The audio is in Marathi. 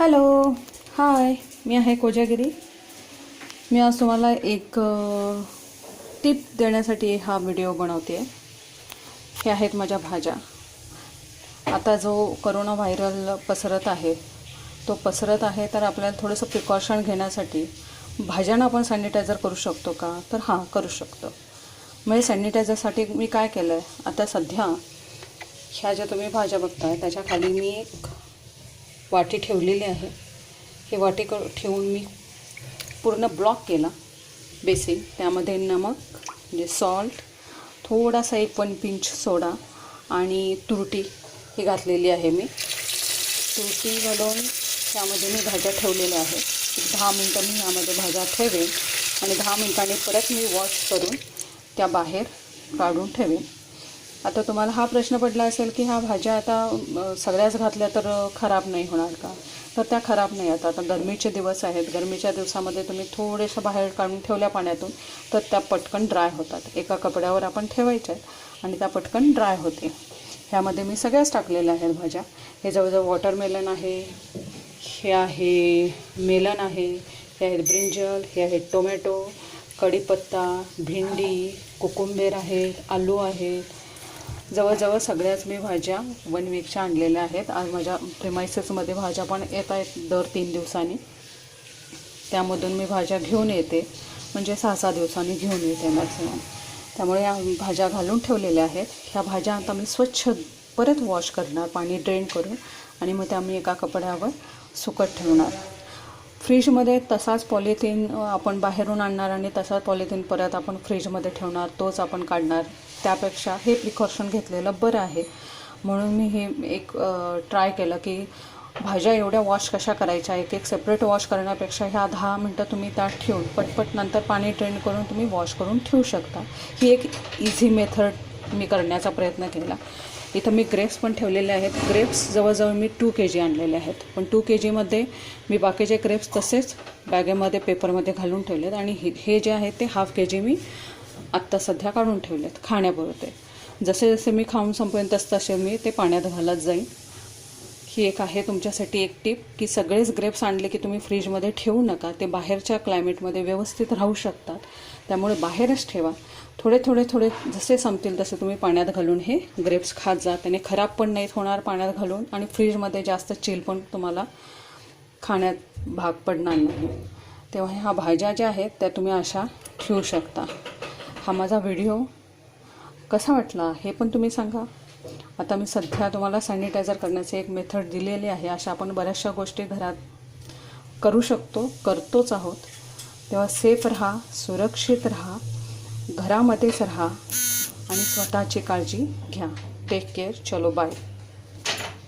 हॅलो हाय मी आहे कोजागिरी. मी आज तुम्हाला एक टिप देण्यासाठी हा व्हिडिओ बनवते. आहे हे आहेत माझ्या भाज्या. आता जो करोना व्हायरल पसरत आहे तो पसरत आहे तर आपल्याला थोडंसं प्रिकॉशन घेण्यासाठी भाज्यांना आपण सॅनिटायझर करू शकतो का? तर हां करू शकतो. म्हणजे सॅनिटायझरसाठी मी काय केलं आहे आता सध्या ह्या ज्या तुम्ही भाज्या बघताय त्याच्याखाली मी एक वाटी ठेवलेली आहे. हे वाटी क ठेवून मी पूर्ण ब्लॉक केला बेसिन त्यामध्ये नमक म्हणजे सॉल्ट थोडासा एक वन पिंच सोडा आणि तुरटी ही घातलेली आहे मी. तुरटी घालून त्यामध्ये मी भाज्या ठेवलेल्या आहेत. दहा मिनटं मी यामध्ये भाज्या ठेवेन आणि दहा मिनटांनी परत मी वॉश करून त्या बाहेर काढून ठेवेन. आता तुम्हाला हा प्रश्न पडला असेल की ह्या भाज्या आता सगळ्याच घातल्या तर खराब नाही होणार का? तर त्या खराब नाही. आहेत आता गरमीचे दिवस आहेत. गरमीच्या दिवसामध्ये तुम्ही थोडेशा बाहेर काढून ठेवल्या पाण्यातून तर त्या पटकन ड्राय होतात. एका कपड्यावर आपण ठेवायच्या आहेत आणि त्या पटकन ड्राय होते ह्यामध्ये मी सगळ्याच टाकलेल्या आहेत भाज्या. हे जवळजवळ वॉटरमेलन आहे हे आहे मेलन आहे हे आहेत ब्रिंजल हे आहेत टोमॅटो कढीपत्ता भेंडी कोकुंबेर आहेत आलू आहेत जवळजवळ सगळ्याच मी भाज्या वन वीकच्या आणलेल्या आहेत. आज माझ्या प्रेमायसेसमध्ये भाज्या पण येत आहेत दर तीन दिवसांनी. त्यामधून मी भाज्या घेऊन येते. म्हणजे सहा सहा दिवसांनी घेऊन येते मॅक्झिमम त्यामुळे या भाज्या घालून ठेवलेल्या आहेत. ह्या भाज्या आता मी स्वच्छ परत वॉश करणार पाणी ड्रेन करून. आणि मग त्या मी एका कपड्यावर सुकत ठेवणार. फ्रीजमध्ये तसाच पॉलिथिन आपण बाहेरून आणणार आणि तसाच पॉलिथिन परत आपण फ्रीजमध्ये ठेवणार तोच आपण काढणार. त्यापेक्षा हे प्रिकॉशन घेतलेलं बरं आहे. म्हणून मी हे एक ट्राय केलं की भाज्या एवढ्या वॉश कशा करायच्या? एक एक सेपरेट वॉश करण्यापेक्षा ह्या दहा मिनटं तुम्ही त्यात ठेवून पटपट नंतर पाणी ट्रेन करून तुम्ही वॉश करून ठेवू शकता. ही एक इझी मेथड मी करण्याचा प्रयत्न केला. इथं मी ग्रेप्स पण ठेवलेले आहेत. ग्रेप्स जवळजवळ मी टू के जी आणलेले आहेत. पण टू के जीमध्ये मी बाकीचे ग्रेप्स तसेच बॅगेमध्ये पेपरमध्ये घालून ठेवलेत. आणि हे हे जे आहे ते हाफ के जी मी आत्ता सध्या काढून ठेवलेत खाण्यापुरते. जसे जसे मी खाऊन संपवेन तस तसे मी ते पाण्यात घालत जाईन. ही एक आहे तुमच्यासाठी एक टीप की सगळेच ग्रेप्स आणले की तुम्ही फ्रीजमध्ये ठेवू नका. ते बाहेरच्या क्लायमेटमध्ये व्यवस्थित राहू शकतात. त्यामुळे बाहेरच ठेवा. थोडे थोडे थोडे जसे संपतील तसे तुम्ही पाण्यात घालून हे ग्रेप्स खात जा. त्याने खराब पण नाहीत होणार पाण्यात घालून आणि फ्रीजमध्ये जास्त चिल पण तुम्हाला खाण्यात भाग पडणार नाही. तेव्हा ह्या भाज्या ज्या आहेत त्या तुम्ही अशा ठेवू शकता. हा माझा व्हिडिओ कसा वाटला हे पण तुम्ही सांगा. आता मी सध्या तुम्हाला सॅनिटायझर करण्याचे एक मेथड दिलेली आहे. अशा आपण बऱ्याचशा गोष्टी घरात करू शकतो करतोच आहोत. तेव्हा सेफ राहा सुरक्षित राहा. घरामध्येच राहा आणि स्वतःची काळजी घ्या. टेक केअर चलो बाय